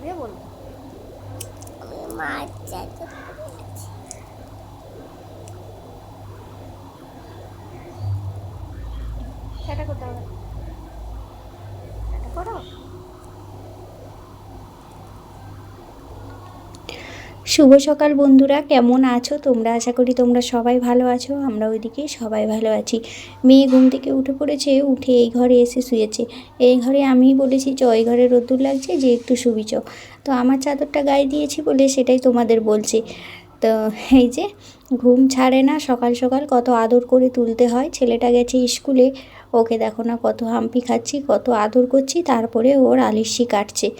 দিয়ে বলব? আমি মাছ চাইতে সেটা করতে হবে এটা করো শুভ সকাল বন্ধুরা, কেমন আছো তোমরা? আশা করি তোমরা সবাই ভালো আছো, আমরা ওইদিকে সবাই ভালো আছি। মেয়ে ঘুম থেকে উঠে পড়েছে, উঠে এই ঘরে এসে শুয়েছে। এই ঘরে আমি বলেছি, চ, এই ঘরে রোদ্দুর লাগছে, যে একটু শুবি, চ। তো আমার চাদরটা গায়ে দিয়েছি বলে সেটাই তোমাদের বলছি। তো এই যে, ঘুম ছাড়ে না, সকাল সকাল কত আদর করে তুলতে হয়। ছেলেটা গেছে স্কুলে ওকে দেখো না কত হাম্পি খাচ্ছি, কত আদর করছি, তারপরে ওর আলিশি কাটছে।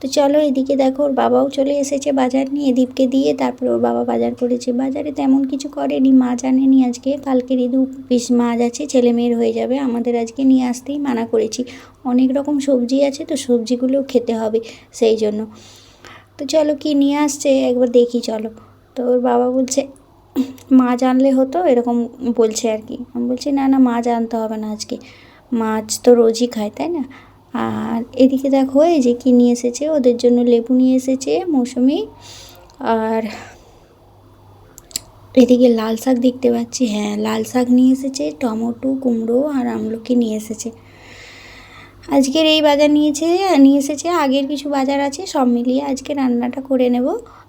তো চলো এদিকে দেখো, ওর বাবাও চলে এসেছে বাজার নিয়ে, দীপকে দিয়ে, তারপরে ওর বাবা বাজার করেছে। বাজারে তেমন কিছু করেনি মাছ আনেনি আজকে, কালকের দু পিস মাছ আছে, ছেলে মেয়ের হয়ে যাবে, আমাদের আজকে নিয়ে আসতেই মানা করেছি। অনেক রকম সবজি আছে, তো সবজিগুলোও খেতে হবে সেই জন্য। তো চলো কি নিয়ে আসছে, একবার দেখি, চলো। তো ওর বাবা বলছে মাছ আনলে হতো, এরকম বলছে আর কি। আমি বলছি, না না মাছ আনতে হবে না আজকে। মাছ তো রোজই খায়, তাই না? আর এদিকে দেখো, এই যে কী নিয়ে এসেছে, ওদের জন্য লেবু নিয়ে এসেছে, মৌসুমি। আর এদিকে লাল শাক দেখতে পাচ্ছি হ্যাঁ লাল শাক নিয়ে এসেছে, টমেটো, কুমড়ো আর আমলকি নিয়ে এসেছে। আজকের এই বাজার নিয়েছে, নিয়ে এসেছে, আগের কিছু বাজার আছে, সব মিলিয়ে আজকে রান্নাটা করে নেব।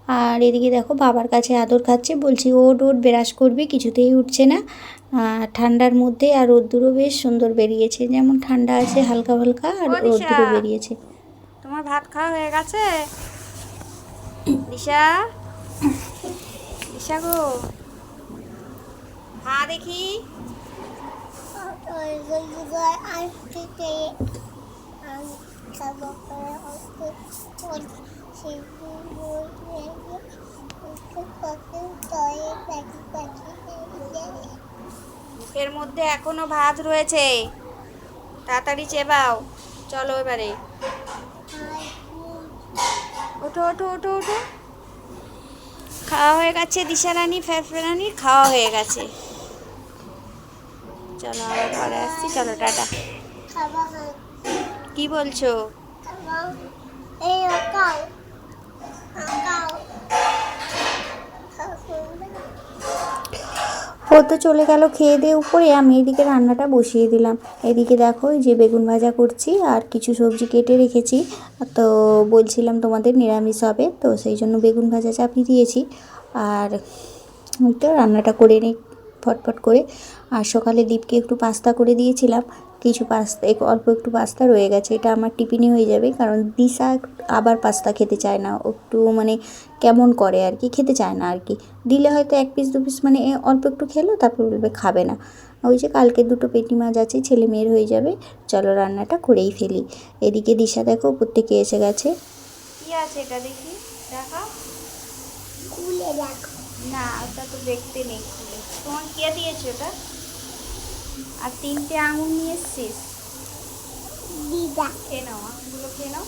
আর এদিকে দেখো বাবার কাছে আদর খাচ্ছে বলছি ওট ওট বেরাস করবি কিছুতেই উঠছে না। আর ঠান্ডার মধ্যে আর রোদ্দুরও বেশ সুন্দর বেরিয়েছে যেমন ঠান্ডা আছে হালকা হালকা আর। রোদ্দুরও বেরিয়েছে। তোমার ভাত খাওয়া হয়ে গেছে? দিশা দিশা গো? হ্যাঁ দেখি। মুখের মধ্যে এখনও ভাত রয়েছে। তাড়াতাড়ি চেবাও। চলো এবারে। ওঠো ওঠো ওঠো ওঠো। খাওয়া হয়ে গেছে দিশা দিশারানি ফেরফেরানির খাওয়া হয়ে গেছে। চলো আবার পরে আসছি। চলো, টাটা। কি বলছো? ও তো চলে গেল খেয়ে দিয়ে উপরে আমি এদিকে রান্নাটা বসিয়ে দিলাম। এদিকে দেখো যে বেগুন ভাজা করছি আর কিছু সবজি কেটে রেখেছি। তো বলছিলাম তোমাদের নিরামিষ হবে তো সেই জন্য বেগুন ভাজা চাপিয়ে দিয়েছি। আর ওই তো রান্নাটা করে নিই। ফটফট করে। আর সকালে দীপকে একটু পাস্তা করে দিয়েছিলাম। কিছু পাস্তা এক- অল্প একটু পাস্তা রয়ে গেছে। এটা আমার টিফিনে হয়ে যাবে কারণ দিশা আবার পাস্তা খেতে চায় না। ও একটু মানে কেমন করে আর কি খেতে চায় না আর কি। দিলে হয়তো এক পিস দু পিস মানে এ অল্প একটু খেলো তারপর বলবে খাবে না। ওই যে কালকে দুটো পেটি মাছ আছে ছেলে মেয়ের হয়ে যাবে। চলো রান্নাটা করেই ফেলি। এদিকে দিশা দেখো উপর থেকে এসে গেছে। কি আছে এটা দেখি দেখা খুলে দেখো। না ওটা তো দেখতে নেই খুলে। তোমার কে দিয়েছে ওটা? আর তিনটে আঙুর নিয়ে এসছিস? দিদা। খেয়ে নাও আঙুরগুলো খেয়ে নাও।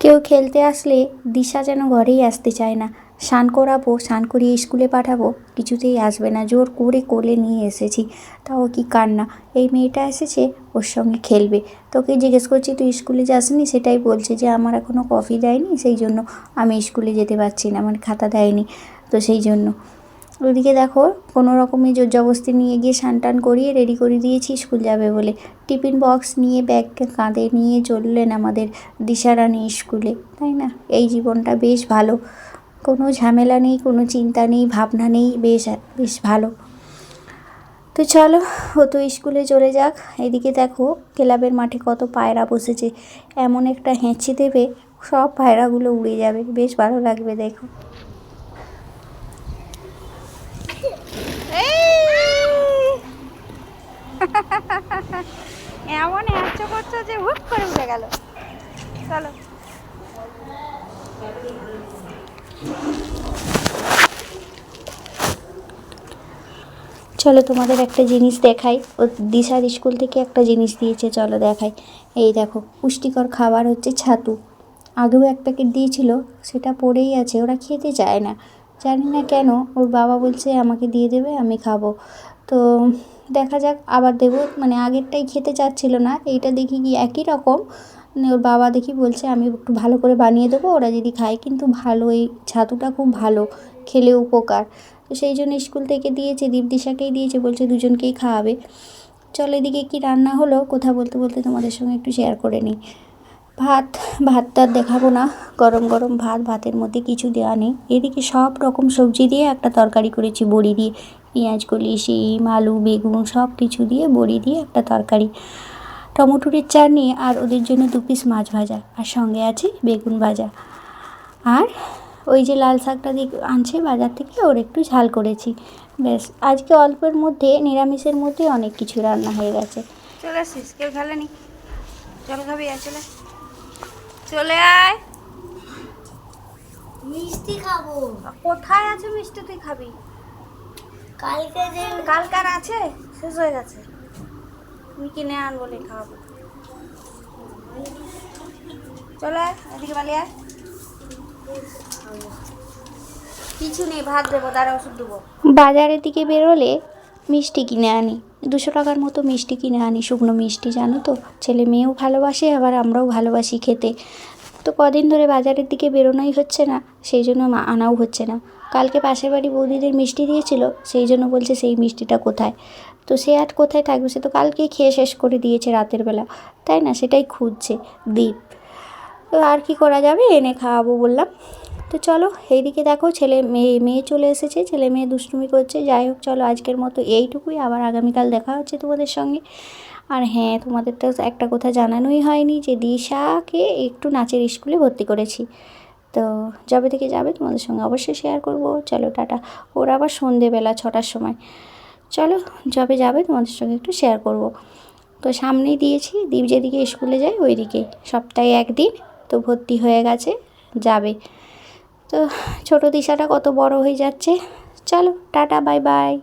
কেউ খেলতে আসলে দিশা যেন ঘরেই আসতে চায় না। স্নান করাবো, স্নান করিয়ে স্কুলে পাঠাবো, কিছুতেই আসবে না। জোর করে কোলে নিয়ে এসেছি। তাও কি কান্না? এই মেয়েটা এসেছে, ওর সঙ্গে খেলবে। তোকে জিজ্ঞেস করছি, তুই স্কুলে যাসনি? সেটাই বলছে যে, আমার এখনও কফি দেয়নি, সেই জন্য আমি স্কুলে যেতে পারছি না, আমার খাতা দেয়নি। তো সেই জন্য। ওইদিকে দেখো, কোনো রকমে জোর জবস্তি নিয়ে গিয়ে স্নান টান করিয়ে রেডি করে দিয়েছি, স্কুল যাবে বলে। টিফিন বক্স নিয়ে ব্যাগ কাঁধে নিয়ে চললেন আমাদের দিশারানি স্কুলে। তাই না? এই জীবনটা বেশ ভালো। কোনো ঝামেলা নেই, কোনো চিন্তা নেই, ভাবনা নেই, বেশ বেশ ভালো। তো চলো, ও তো স্কুলে চলে যাক। এদিকে দেখো, ক্লাবের মাঠে কত পায়রা বসেছে। এমন একটা হেঁচি দেবে, সব পায়রাগুলো উড়ে যাবে। বেশ ভালো লাগবে, দেখো। এমন হ্যাচ্ছ করছ যে হুট করে উঠে গেল। চলো। চলো তোমাদের একটা জিনিস দেখাই। ও দিশার স্কুল থেকে একটা জিনিস দিয়েছে, চলো দেখাই। এই দেখো, পুষ্টিকর খাবার হচ্ছে ছাতু। আগেও এক প্যাকেট দিয়েছিল, সেটা পড়েই আছে, ওরা খেতে চায় না। জানি না কেন, ওর বাবা বলছে, আমাকে দিয়ে দেবে, আমি খাব। তো দেখা যাক, আবার দেবো মানে আগেরটাই খেতে চাচ্ছিল না, এইটা দেখি কি একই রকম? ওর বাবা দেখি বলছে, আমি একটু ভালো করে বানিয়ে দেবো, ওরা যদি খায়। কিন্তু ভালো, এই ছাতুটা খুব ভালো, খেলে উপকার। তো সেই জন্য স্কুল থেকে দিয়েছে, দীপদিশাকেই দিয়েছে, বলছে দুজনকেই খাওয়াবে। চলো এদিকে কি রান্না হলো? কথা বলতে বলতে তোমাদের সঙ্গে একটু শেয়ার করে নিই। ভাত, ভাতটা দেখাবো না। গরম গরম ভাত, ভাতের মধ্যে কিছু দেওয়া নেই। এদিকে সব রকম সবজি দিয়ে একটা তরকারি করেছি, বড়ি দিয়ে। পেঁয়াজ, কলি, শিম, আলু, বেগুন সব কিছু দিয়ে বড়ি দিয়ে একটা তরকারি। টমেটোরের চাটনি আর ওদের জন্য দু পিস মাছ ভাজা আর সঙ্গে আছে বেগুন ভাজা। আর ওই যে লাল শাকটা দিয়ে আনছে বাজার থেকে ওর একটু ঝাল করেছি। ব্যাস আজকে অল্পের মধ্যে নিরামিষের মধ্যে অনেক কিছু রান্না হয়ে গেছে। চলে আসিস কেউ খেলেনি চল খাবি চলে। চলে আয়। মিষ্টি খাব। কোথায় আছে মিষ্টি তুই খাবি? কালকে যে কালকার আছে শেষ হয়ে গেছে। তুমি কিনে আন বলে খাওয়াবো। চলে এদিকে বালি আয়। কিছু নেই, ভাত দেবো তারা ওষুধ দেবো। বাজারের দিকে বেরোলে মিষ্টি কিনে আনি। দুশো টাকার মতো মিষ্টি কিনে আনি, শুকনো মিষ্টি, জানো তো? ছেলে মেয়েও ভালোবাসে, আবার আমরাও ভালোবাসি খেতে। তো কদিন ধরে বাজারের দিকে বেরোনোই হচ্ছে না, সেই জন্য আনাও হচ্ছে না। কালকে পাশের বাড়ি বৌদিদের মিষ্টি দিয়েছিল, সেই জন্য বলছে সেই মিষ্টিটা কোথায়? তো সে আর কোথায় থাকবে? সে তো কালকেই খেয়ে শেষ করে দিয়েছে রাতের বেলা। তাই না? সেটাই খুঁজছে দ্বীপ তো আর কি করা যাবে? এনে খাওয়াবো বললাম। তো চলো, এইদিকে দেখো ছেলে মেয়ে মেয়ে চলে এসেছে। ছেলে মেয়ে দুষ্টুমি করছে। যাই হোক, চলো আজকের মতো এইটুকুই। আবার আগামীকাল দেখা হচ্ছে তোমাদের সঙ্গে। আর হ্যাঁ তোমাদের তো একটা কথা জানানোই হয়নি যে দিশাকে একটু নাচের স্কুলে ভর্তি করেছি। তো যবে থেকে যাবে তোমাদের সঙ্গে অবশ্যই শেয়ার করব। চলো, টাটা। ওর আবার সন্ধেবেলা ছটার সময়। চলো যবে যাবে তোমাদের সঙ্গে একটু শেয়ার করব। তো সামনেই দিয়েছি দ্বীপ যেদিকে স্কুলে যায় ওই দিকে সপ্তাহে একদিন তো ভর্তি হয়ে গেছে, যাবে। তো ছোটো দিশাটা কত বড় হয়ে যাচ্ছে। চলো, টাটা বাই বাই